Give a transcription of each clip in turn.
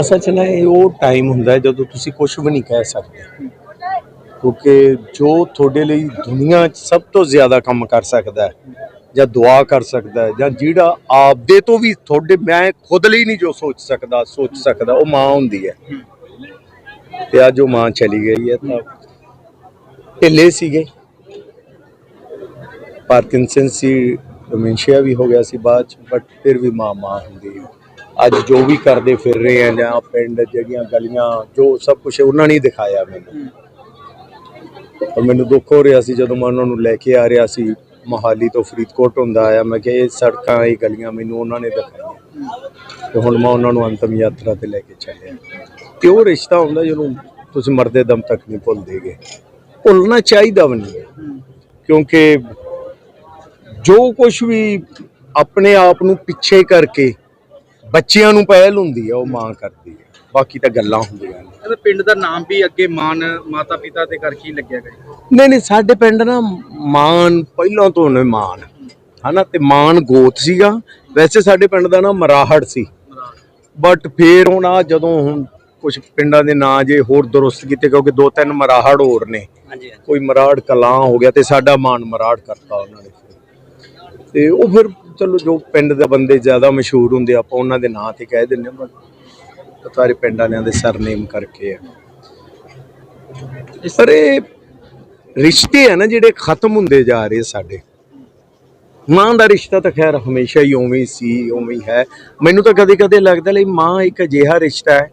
ਅਸਲ 'ਚ ਨਾ ਇਹ ਉਹ ਟਾਈਮ ਹੁੰਦਾ ਜਦੋਂ ਤੁਸੀਂ ਕੁਝ ਵੀ ਨਹੀਂ ਕਹਿ ਸਕਦੇ। ਕਿਉਂਕਿ ਜੋ ਤੁਹਾਡੇ ਲਈ ਦੁਨੀਆ 'ਚ ਸਭ ਤੋਂ ਜ਼ਿਆਦਾ ਕੰਮ ਕਰ ਸਕਦਾ ਹੈ, ਜਾਂ ਦੁਆ ਕਰ ਸਕਦਾ ਹੈ, ਜਾਂ ਜਿਹੜਾ ਆਪਦੇ ਤੋਂ ਵੀ ਤੁਹਾਡੇ, ਮੈਂ ਖੁਦ ਲਈ ਨਹੀਂ ਜੋ ਸੋਚ ਸਕਦਾ ਸੋਚ ਸਕਦਾ, ਉਹ ਮਾਂ ਹੁੰਦੀ ਹੈ। ਤੇ ਅੱਜ ਉਹ ਮਾਂ ਚਲੀ ਗਈ ਹੈ ਤਾਂ ਢਿੱਲੇ ਸੀਗੇ। ਪਾਰਕਿੰਸਨ ਸੀ, ਡਿਮੈਂਸ਼ੀਆ ਵੀ ਹੋ ਗਿਆ ਸੀ ਬਾਅਦ ਚ ਬਟ ਫਿਰ ਵੀ ਮਾਂ ਮਾਂ ਹੁੰਦੀ ਹੈ। ਅੱਜ ਜੋ ਵੀ ਕਰਦੇ ਫਿਰ ਰਹੇ ਆ ਜਾਂ ਪਿੰਡ ਜਿਹੜੀਆਂ ਗਲੀਆਂ, ਜੋ ਸਭ ਕੁਝ ਉਹਨਾਂ ਨੇ ਦਿਖਾਇਆ ਮੈਨੂੰ। ਔਰ ਮੈਨੂੰ ਦੁੱਖ ਹੋ ਰਿਹਾ ਸੀ ਜਦੋਂ ਮੈਂ ਉਹਨਾਂ ਨੂੰ ਲੈ ਕੇ ਆ ਰਿਹਾ ਸੀ। ਮੋਹਾਲੀ ਤੋਂ ਫਰੀਦਕੋਟ ਹੁੰਦਾ ਆਇਆ, ਮੈਂ ਕਿਹਾ ਇਹ ਸੜਕਾਂ, ਇਹ ਗਲੀਆਂ ਮੈਨੂੰ ਉਹਨਾਂ ਨੇ ਦਿਖਾਈਆਂ। ਤੇ ਹੁਣ ਮੈਂ ਉਹਨਾਂ ਨੂੰ ਅੰਤਮ ਯਾਤਰਾ ਤੇ ਲੈ ਕੇ ਚੱਲਿਆ। ਤੇ ਉਹ ਰਿਸ਼ਤਾ ਹੁੰਦਾ ਜਿਹਨੂੰ ਤੁਸੀਂ ਮਰਦੇ ਦਮ ਤੱਕ ਨਹੀਂ ਭੁੱਲਦੇਗੇ? ਭੁੱਲਣਾ ਚਾਹੀਦਾ ਵੀ ਨਹੀਂ। ਕਿਉਂਕਿ ਜੋ ਕੁਝ ਵੀ ਆਪਣੇ ਆਪ ਨੂੰ ਪਿੱਛੇ ਕਰਕੇ ਬੱਚਿਆਂ ਨੂੰ ਪਹਿਲ ਹੁੰਦੀ ਹੈ ਉਹ ਮਾਂ ਕਰਦੀ ਹੈ ਬਾਕੀ ਤਾਂ ਗੱਲਾਂ ਹੁੰਦੀਆਂ ਨੇ। ਇਹਦਾ ਪਿੰਡ ਦਾ ਨਾਮ ਵੀ ਅੱਗੇ ਮਾਨ ਮਾਤਾ ਪਿਤਾ ਦੇ ਕਰਕੇ ਹੀ ਲੱਗਿਆ ਗਿਆ ਨਹੀਂ ਨਹੀਂ ਸਾਡੇ ਪਿੰਡ ਨਾ ਮਾਨ ਪਹਿਲਾਂ ਤੋਂ ਨੇ ਮਾਨ। ਹਨਾ ਤੇ ਮਾਨ ਗੋਤ ਸੀਗਾ। ਵੈਸੇ ਸਾਡੇ ਪਿੰਡ ਦਾ ਨਾ ਮਰਾਹੜ ਸੀ। ਬਟ ਫੇਰ ਹੁਣ ਆ ਜਦੋਂ ਹੁਣ ਕੁਝ ਪਿੰਡਾਂ ਦੇ ਨਾਂ ਜੇ ਹੋਰ ਦੁਰਸਤ ਕੀਤੇ ਕਿਉਂਕਿ ਦੋ ਤਿੰਨ ਮਰਾਹੜ ਹੋਰ ਨੇ। ਕੋਈ ਮਰਾੜ ਕਲਾਂ ਹੋ ਗਿਆ ਤੇ ਸਾਡਾ ਮਾਨ ਮਰਾੜ ਕਰਤਾ ਉਹਨਾਂ ਨੇ। ਤੇ ਉਹ ਫਿਰ ਚਲੋ ਜੋ ਪਿੰਡ ਦੇ ਬੰਦੇ ਜ਼ਿਆਦਾ ਮਸ਼ਹੂਰ ਹੁੰਦੇ ਆ, ਆਪਾਂ ਉਹਨਾਂ ਦੇ ਨਾਂ ਤੇ ਕਹਿ ਦਿੰਦੇ ਹਾਂ but ਸਾਰੇ ਪਿੰਡ ਵਾਲਿਆਂ ਦੇ ਸਰਨੇਮ ਕਰਕੇ ਆ। ਪਰ ਇਹ ਰਿਸ਼ਤੇ ਆ ਨਾ ਜਿਹੜੇ ਖਤਮ ਹੁੰਦੇ ਜਾ ਰਹੇ ਸਾਡੇ। ਮਾਂ ਦਾ ਰਿਸ਼ਤਾ ਤਾਂ ਖੈਰ ਹਮੇਸ਼ਾ ਹੀ ਉਵੇਂ ਸੀ ਉਵੇਂ ਹੈ ਮੈਨੂੰ ਤਾਂ ਕਦੇ ਕਦੇ ਲੱਗਦਾ ਲਈ ਮਾਂ ਇੱਕ ਅਜਿਹਾ ਰਿਸ਼ਤਾ ਹੈ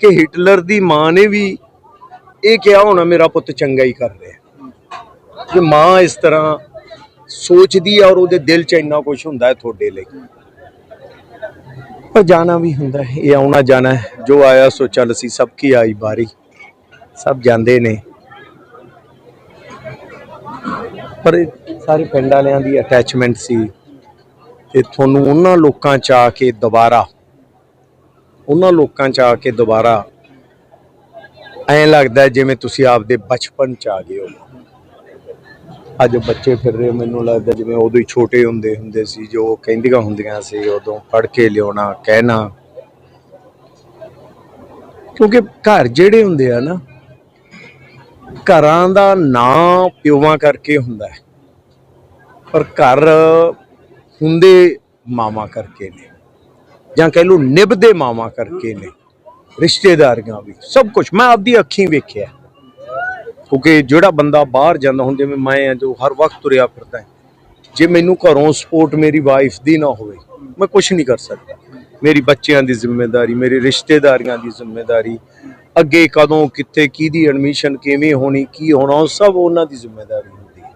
ਕਿ ਹਿਟਲਰ ਦੀ ਮਾਂ ਨੇ ਵੀ ਇਹ ਕਿਹਾ ਹੋਣਾ ਮੇਰਾ ਪੁੱਤ ਚੰਗਾ ਹੀ ਕਰ ਰਿਹਾ ਕਿ ਮਾਂ ਇਸ ਤਰ੍ਹਾਂ ਸੋਚਦੀ ਹੈ ਔਰ ਉਹਦੇ ਦਿਲ 'ਚ ਇੰਨਾ ਕੁਝ ਹੁੰਦਾ ਹੈ ਤੁਹਾਡੇ ਲਈ। ਪਰ ਜਾਣਾ ਵੀ ਹੁੰਦਾ ਹੈ, ਇਹ ਆਉਣਾ ਜਾਣਾ ਹੈ। ਜੋ ਆਇਆ ਸੋ ਚੱਲ ਸੀ ਸਭ ਕੀ ਆਈ ਬਾਰੀ ਸਭ ਜਾਂਦੇ ਨੇ। ਪਰ ਸਾਰੇ ਪਿੰਡ ਵਾਲਿਆਂ ਦੀ ਅਟੈਚਮੈਂਟ ਸੀ। ਤੇ ਤੁਹਾਨੂੰ ਉਹਨਾਂ ਲੋਕਾਂ ਚ ਆ ਕੇ ਦੁਬਾਰਾ, ਉਹਨਾਂ ਲੋਕਾਂ ਚ ਆ ਕੇ ਦੁਬਾਰਾ ਐਂ ਲੱਗਦਾ ਜਿਵੇਂ ਤੁਸੀਂ ਆਪਦੇ ਬਚਪਨ ਚ ਆ ਗਏ ਹੋ ਅੱਜ ਬੱਚੇ ਫਿਰ ਰਹੇ, ਮੈਨੂੰ ਲੱਗਦਾ ਜਿਵੇਂ ਉਦੋਂ ਹੀ ਛੋਟੇ ਹੁੰਦੇ ਹੁੰਦੇ ਸੀ, ਜੋ ਕਹਿੰਦੀਆਂ ਹੁੰਦੀਆਂ ਸੀ, ਉਦੋਂ ਪੜ ਕੇ ਲਿਆਉਣਾ, ਕਹਿਣਾ। ਕਿਉਂਕਿ ਘਰ ਜਿਹੜੇ ਹੁੰਦੇ ਆ ਨਾ, ਘਰਾਂ ਦਾ ਨਾਂ ਪਿਓਾਂ ਕਰਕੇ ਹੁੰਦਾ ਹੈ, ਪਰ ਘਰ ਹੁੰਦੇ ਮਾਮਾ ਕਰਕੇ ਨੇ, ਜਾਂ ਕਹਿ ਲਓ ਨਿਭਦੇ ਮਾਮਾ ਕਰਕੇ ਨੇ, ਰਿਸ਼ਤੇਦਾਰੀਆਂ ਵੀ, ਸਭ ਕੁਝ ਮੈਂ ਆਪਦੀ ਅੱਖੀਂ ਵੇਖਿਆ। ਕਿਉਂਕਿ ਜਿਹੜਾ ਬੰਦਾ ਬਾਹਰ ਜਾਂਦਾ ਹੁਣ ਜਿਵੇਂ ਮੈਂ ਆ ਜੋ ਹਰ ਵਕਤ ਤੁਰਿਆ ਫਿਰਦਾ ਜੇ ਮੈਨੂੰ ਘਰੋਂ ਸਪੋਰਟ ਮੇਰੀ ਵਾਈਫ ਦੀ ਨਾ ਹੋਵੇ ਮੈਂ ਕੁਝ ਨਹੀਂ ਕਰ ਸਕਦਾ। ਮੇਰੀ ਬੱਚਿਆਂ ਦੀ ਜ਼ਿੰਮੇਵਾਰੀ ਮੇਰੀ ਰਿਸ਼ਤੇਦਾਰੀਆਂ ਦੀ ਜ਼ਿੰਮੇਵਾਰੀ ਅੱਗੇ ਕਦੋਂ ਕਿੱਥੇ ਕਿਹਦੀ ਐਡਮਿਸ਼ਨ ਕਿਵੇਂ ਹੋਣੀ ਕੀ ਹੋਣਾ ਸਭ ਉਹਨਾਂ ਦੀ ਜ਼ਿੰਮੇਵਾਰੀ ਹੁੰਦੀ ਹੈ।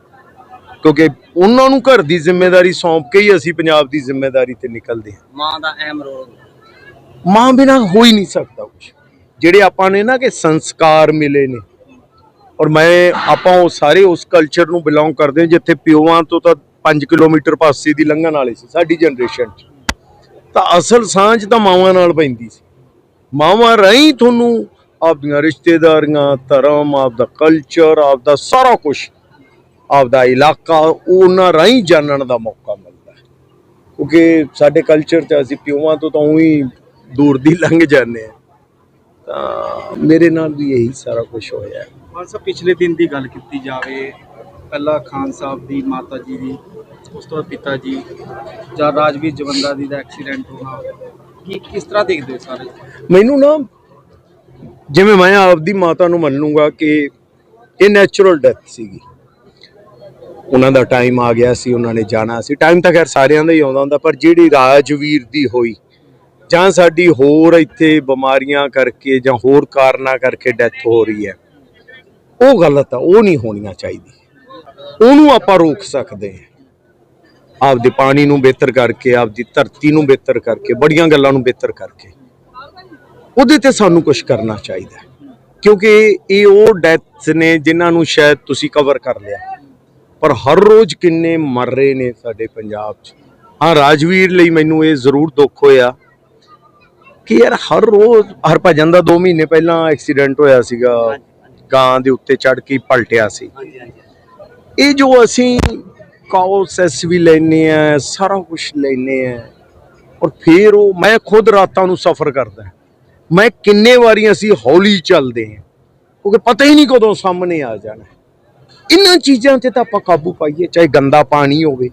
ਕਿਉਂਕਿ ਉਹਨਾਂ ਨੂੰ ਘਰ ਦੀ ਜ਼ਿੰਮੇਵਾਰੀ ਸੌਂਪ ਕੇ ਹੀ ਅਸੀਂ ਪੰਜਾਬ ਦੀ ਜ਼ਿੰਮੇਵਾਰੀ ਤੇ ਨਿਕਲਦੇ ਹਾਂ। ਮਾਂ ਦਾ ਅਹਿਮ ਰੋਲ ਮਾਂ ਬਿਨਾ ਹੋ ਹੀ ਨਹੀਂ ਸਕਦਾ ਕੁਝ ਜਿਹੜੇ ਆਪਾਂ ਨੇ ਨਾ ਕਿ ਸੰਸਕਾਰ ਮਿਲੇ ਨੇ ਔਰ ਮੈਂ, ਆਪਾਂ ਉਹ ਸਾਰੇ ਉਸ ਕਲਚਰ ਨੂੰ ਬਿਲੋਂਗ ਕਰਦੇ ਹਾਂ, ਜਿੱਥੇ ਪਿਓਵਾਂ ਤੋਂ ਤਾਂ 5 ਕਿਲੋਮੀਟਰ ਪਾਸੇ ਦੀ ਲੰਘਣ ਵਾਲੇ ਸੀ, ਸਾਡੀ ਜਨਰੇਸ਼ਨ 'ਚ। ਤਾਂ ਅਸਲ ਸਾਂਝ ਤਾਂ ਮਾਵਾਂ ਨਾਲ ਪੈਂਦੀ ਸੀ। ਮਾਵਾਂ ਰਾਹੀਂ ਤੁਹਾਨੂੰ ਆਪਦੀਆਂ ਰਿਸ਼ਤੇਦਾਰੀਆਂ, ਧਰਮ, ਆਪਦਾ ਕਲਚਰ ਆਪਦਾ ਸਾਰਾ ਕੁਝ ਆਪਦਾ ਇਲਾਕਾ, ਉਹਨਾਂ ਰਾਹੀਂ ਜਾਣਨ ਦਾ ਮੌਕਾ ਮਿਲਦਾ ਹੈ। ਕਿਉਂਕਿ ਸਾਡੇ ਕਲਚਰ 'ਚ ਅਸੀਂ ਪਿਓਵਾਂ ਤੋਂ ਤਾਂ ਉਹੀ ਦੂਰ ਦੀ ਲੰਘ ਜਾਂਦੇ ਆ ਤਾਂ ਮੇਰੇ ਨਾਲ ਵੀ ਇਹੀ ਸਾਰਾ ਕੁਝ ਹੋਇਆ ਹੈ। ਮਾਨ ਸਾਹਿਬ, ਪਿਛਲੇ ਦਿਨ ਦੀ ਗੱਲ ਕੀਤੀ ਜਾਵੇ, ਪਹਿਲਾਂ ਖਾਨ ਸਾਹਿਬ ਦੀ, ਮਾਤਾ ਜੀ ਦੀ, ਉਸ ਤੋਂ ਬਾਅਦ ਪਿਤਾ ਜੀ ਜਾਂ ਰਾਜਵੀਰ ਜਵੰਦਾ ਦੀ ਦਾ ਐਕਸੀਡੈਂਟ ਹੋਣਾ, ਕੀ, ਕਿਸ ਤਰ੍ਹਾਂ ਦੇਖਦੇ ਹੋ ਸਾਰੇ? ਮੈਨੂੰ ਨਾ, ਜਿਵੇਂ ਮੈਂ ਆਪਦੀ ਮਾਤਾ ਨੂੰ ਮੰਨ ਲੂੰਗਾ ਕਿ ਇਹ ਨੈਚੁਰਲ ਡੈਥ ਸੀਗੀ। ਉਹਨਾਂ ਦਾ ਟਾਈਮ ਆ ਗਿਆ ਸੀ, ਉਹਨਾਂ ਨੇ ਜਾਣਾ ਸੀ। ਟਾਈਮ ਤਾਂ ਖੈਰ ਸਾਰਿਆਂ ਦਾ ਹੀ ਆਉਂਦਾ ਹੁੰਦਾ, ਪਰ ਜਿਹੜੀ ਰਾਜਵੀਰ ਦੀ ਹੋਈ, ਜਾਂ ਸਾਡੀ ਹੋਰ ਇੱਥੇ ਬਿਮਾਰੀਆਂ ਕਰਕੇ ਜਾਂ ਹੋਰ ਕਾਰਨਾਂ ਕਰਕੇ ਡੈਥ ਹੋ ਰਹੀ ਹੈ ਉਹ ਗਲਤ ਆ, ਉਹ ਨਹੀਂ ਹੋਣੀਆਂ ਚਾਹੀਦੀ। ਉਹਨੂੰ ਆਪਾਂ ਰੋਕ ਸਕਦੇ ਹਾਂ। ਆਪਦੇ ਪਾਣੀ ਨੂੰ ਬਿਹਤਰ ਕਰਕੇ, ਆਪਦੀ ਧਰਤੀ ਨੂੰ ਬਿਹਤਰ ਕਰਕੇ, ਬੜੀਆਂ ਗੱਲਾਂ ਨੂੰ ਬਿਹਤਰ ਕਰਕੇ। ਉਹਦੇ ਤੇ ਸਾਨੂੰ ਕੁਝ ਕਰਨਾ ਚਾਹੀਦਾ ਕਿਉਂਕਿ ਇਹ ਉਹ ਡੈਥਸ ਨੇ ਜਿਨ੍ਹਾਂ ਨੂੰ ਸ਼ਾਇਦ ਤੁਸੀਂ ਕਵਰ ਕਰ ਲਿਆ। ਪਰ ਹਰ ਰੋਜ਼ ਕਿੰਨੇ ਮਰ ਰਹੇ ਨੇ ਸਾਡੇ ਪੰਜਾਬ 'ਚ। ਹਾਂ, ਰਾਜਵੀਰ ਲਈ ਮੈਨੂੰ ਇਹ ਜ਼ਰੂਰ ਦੁੱਖ ਹੋਇਆ ਕਿ ਯਾਰ ਹਰ ਰੋਜ਼, ਹਰ ਹਰਭਜਨ ਦਾ 2 ਮਹੀਨੇ ਪਹਿਲਾਂ ਐਕਸੀਡੈਂਟ ਹੋਇਆ ਸੀਗਾ। ਗਾਂ ਦੇ ਉੱਤੇ ਚੜ ਕੇ ਪਲਟਿਆ ਸੀ। ਇਹ ਜੋ ਅਸੀਂ ਕਾਉਸੈਸ ਵੀ ਲੈਨੇ ਆ ਸਾਰਾ ਕੁਝ ਲੈਨੇ ਆ ਔਰ ਫਿਰ ਉਹ ਮੈਂ ਖੁਦ ਰਾਤਾਂ ਨੂੰ ਸਫਰ ਕਰਦਾ ਮੈਂ ਕਿੰਨੇ ਵਾਰੀ ਅਸੀਂ ਹੌਲੀ ਚੱਲਦੇ ਹਾਂ ਕਿਉਂਕਿ ਪਤਾ ਹੀ ਨਹੀਂ ਕਦੋਂ ਸਾਹਮਣੇ ਆ ਜਾਣਾ ਇਹਨਾਂ ਚੀਜ਼ਾਂ ਤੇ ਤਾਂ ਆਪਾਂ ਕਾਬੂ ਪਾਈਏ ਚਾਹੇ ਗੰਦਾ ਪਾਣੀ ਹੋਵੇ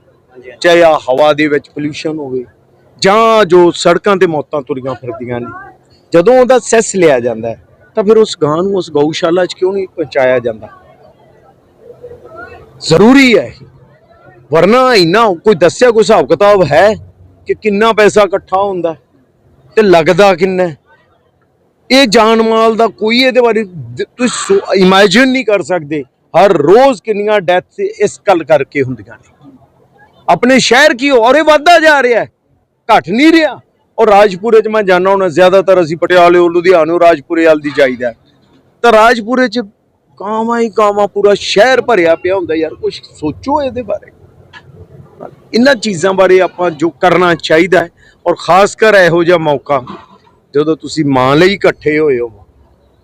ਚਾਹੇ ਆ ਹਵਾ ਦੇ ਵਿੱਚ ਪੋਲੂਸ਼ਨ ਹੋਵੇ ਜਾਂ ਜੋ ਸੜਕਾਂ ਤੇ ਮੌਤਾਂ ਤੁਰੀਆਂ ਫਿਰਦੀਆਂ ਨੇ ਜਦੋਂ ਉਹਦਾ ਸੈਸ ਲਿਆ ਜਾਂਦਾ ਹੈ, ਤਾਂ ਫਿਰ ਉਸ ਗਾਂ ਨੂੰ, ਉਸ ਗਊਸ਼ਾਲਾ 'ਚ ਕਿਉਂ ਨਹੀਂ ਪਹੁੰਚਾਇਆ ਜਾਂਦਾ? ਜ਼ਰੂਰੀ ਹੈ ਵਰਨਾ ਇੰਨਾ ਕੋਈ ਦੱਸਿਆ ਕੋਈ ਹਿਸਾਬ ਕਿਤਾਬ ਹੈ ਕਿ ਕਿੰਨਾ ਪੈਸਾ ਇਕੱਠਾ ਹੁੰਦਾ ਤੇ ਲੱਗਦਾ ਕਿੰਨਾ ਇਹ ਜਾਨ ਮਾਲ ਦਾ ਕੋਈ ਇਹਦੇ ਬਾਰੇ ਦ- ਤੁਸੀਂ ਇਮੇਜਿਨ ਨਹੀਂ ਕਰ ਸਕਦੇ। ਹਰ ਰੋਜ਼ ਕਿੰਨੀਆਂ ਡੈਥ ਇਸ ਗੱਲ ਕਰਕੇ ਹੁੰਦੀਆਂ ਨੇ। ਆਪਣੇ ਸ਼ਹਿਰ ਕੀ ਔਰ ਇਹ ਵੱਧਦਾ ਜਾ ਰਿਹਾ ਹੈ। ਘਟ ਨਹੀਂ ਰਿਹਾ। ਔਰ ਰਾਜਪੁਰੇ ਚ ਮੈਂ ਜਾਣਾ ਹੁਣ, ਜ਼ਿਆਦਾਤਰ ਅਸੀਂ ਪਟਿਆਲੇ ਲੁਧਿਆਣੇ ਰਾਜਪੁਰੇ ਵੱਲ ਦੀ ਜਾਈਦਾ ਤਾਂ ਰਾਜਪੁਰੇ ਚ ਕਾਵਾਂ ਹੀ ਕਾਵਾਂ ਪੂਰਾ ਸ਼ਹਿਰ ਭਰਿਆ ਪਿਆ ਹੁੰਦਾ ਯਾਰ ਕੁਝ ਸੋਚੋ ਇਹਦੇ ਬਾਰੇ। ਇਹਨਾਂ ਚੀਜ਼ਾਂ ਬਾਰੇ ਆਪਾਂ ਜੋ ਕਰਨਾ ਚਾਹੀਦਾ ਹੈ, ਔਰ ਖਾਸ ਕਰ ਇਹੋ ਜਿਹਾ ਮੌਕਾ, ਜਦੋਂ ਤੁਸੀਂ ਮਾਂ ਲਈ ਇਕੱਠੇ ਹੋਏ ਹੋ,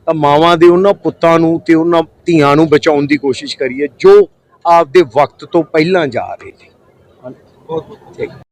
ਤਾਂ ਮਾਵਾਂ ਦੇ ਉਹਨਾਂ ਪੁੱਤਾਂ ਨੂੰ ਤੇ ਉਹਨਾਂ ਧੀਆਂ ਨੂੰ ਬਚਾਉਣ ਦੀ ਕੋਸ਼ਿਸ਼ ਕਰੀਏ, ਜੋ ਆਪਦੇ ਵਕਤ ਤੋਂ ਪਹਿਲਾਂ ਜਾ ਰਹੇ ਨੇ। ਬਹੁਤ ਬਹੁਤ।